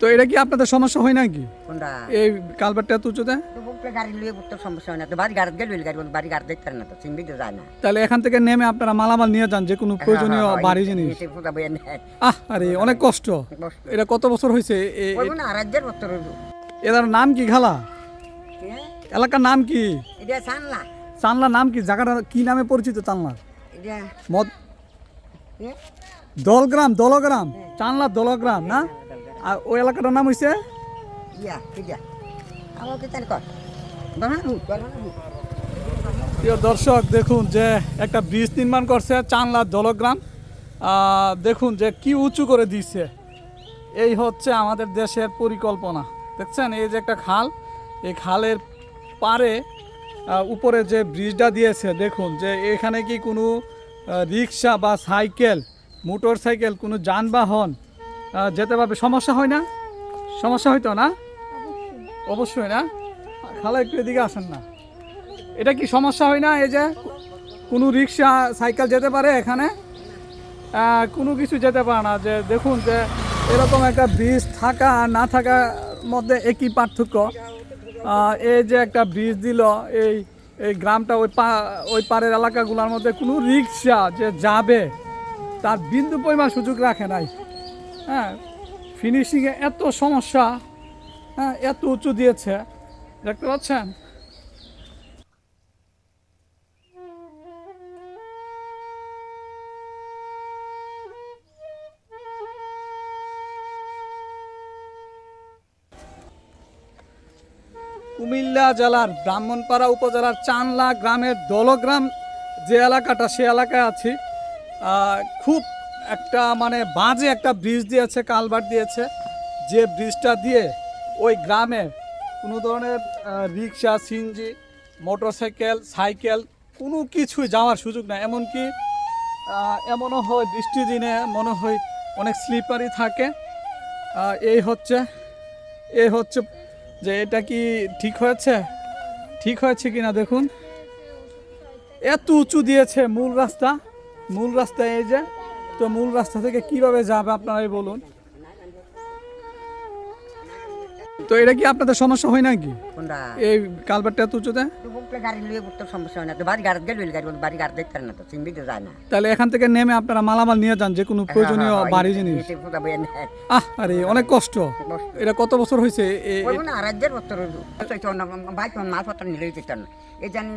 তো এটা কি আপনাদের সমস্যা হয় নাকি? কোনটা? এই কালবারটা এত উঁচুতে? গাড়ি লুয়ে সমস্যা হয় না তো বাড়ি গাড়ি গেলে গাড়ি বাড়ি গাড়ি দেখতে না তো চিনবি তো যায় না। তাহলে এখান থেকে নেমে আপনারা মালামাল নিয়ে যান যে কোনো প্রয়োজনীয় হ্যাঁ, হ্যাঁ, বাড়ি জিনিস নেয়। আহ আরে অনেক কষ্ট। এটা কত বছর হয়েছে? রাজ্যের বস্তর এটার নাম কি খালা? হ্যাঁ? এলাকার নাম কি? এটা সানলা। নাম কি? জায়গাটা কি নামে পরিচিত চানলা মদ হ্যাঁ? দলগ্রাম দলগ্রাম। চানলা দলগ্রাম না? আর ওই এলাকাটার নাম হয়েছে প্রিয় দর্শক দেখুন যে একটা ব্রিজ নির্মাণ করছে চানলা দলগ্রাম আহ, দেখুন যে কি উঁচু করে দিচ্ছে এই হচ্ছে আমাদের দেশের পরিকল্পনা। দেখছেন? এই যে একটা খাল এই খালের পারে উপরে যে ব্রিজটা দিয়েছে দেখুন যে এখানে কি কোনো রিক্সা বা সাইকেল মোটর সাইকেল কোনো যানবাহন যেতে পারবে। সমস্যা হয় না? সমস্যা হইতো না? অবশ্যই না। খালা, একটু এদিকে আসেন না। এটা কি সমস্যা হয় না? এই যে কোনো রিক্সা, সাইকেল যেতে পারে এখানে? কোনো কিছু যেতে পারে না। যে দেখুন যে এরকম একটা ব্রিজ থাকা আর না থাকার মধ্যে একই পার্থক্য। এই যে একটা ব্রিজ দিল, এই এই গ্রামটা ওই পা, ওই পাড়ের এলাকাগুলোর মধ্যে কোনো রিক্সা যে যাবে, তার বিন্দু পরিমাণ সুযোগ রাখে নাই। হ্যাঁ ফিনিশিংয়ে এত সমস্যা হ্যাঁ এত উঁচু দিয়েছে, দেখতে পাচ্ছেন? কুমিল্লা জেলার ব্রাহ্মণপাড়া উপজেলার চানলা গ্রামের দলগ্রাম যে এলাকাটা, সে এলাকায় আছি। খুব একটা মানে বাঁজে একটা ব্রিজ দিয়েছে কালভার্ট দিয়েছে। যে ব্রিজটা দিয়ে ওই গ্রামে কোনো ধরনের রিক্সা সিনজি মোটরসাইকেল, সাইকেল কোনো কিছুই যাওয়ার সুযোগ নাই। এমনকি এমনও হয় বৃষ্টি দিনে, মনে হয় অনেক স্লিপারই থাকে। এই হচ্ছে এই হচ্ছে যে এটা কি ঠিক হয়েছে? ঠিক হয়েছে কিনা দেখুন। এত উঁচু দিয়েছে মূল রাস্তা। মূল রাস্তা এই যে তো মূল রাস্তা থেকে কীভাবে যাবে আপনারাই বলুন। তো এটা কি আপনাদের সমস্যা হয় নাকি? এই কালবারটা তো হয় তাহলে এখান থেকে নেমে আপনারা মালামাল নিয়ে যান যে কোনো প্রয়োজনীয় হ্যাঁ, হ্যাঁ, বাড়ি জিনিস। ফুটা বইয়ে নেয়। আহ আরে অনেক কষ্ট। এটা কত বছর হয়েছে? এই জানি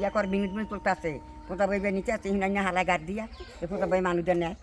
ইয়া করে মিনিট মিনিট করতে আছে। পোতা বই নিচে আছে হিনাই হালা গাড় দিয়া এ পোতা বই মানুষদের নেয়।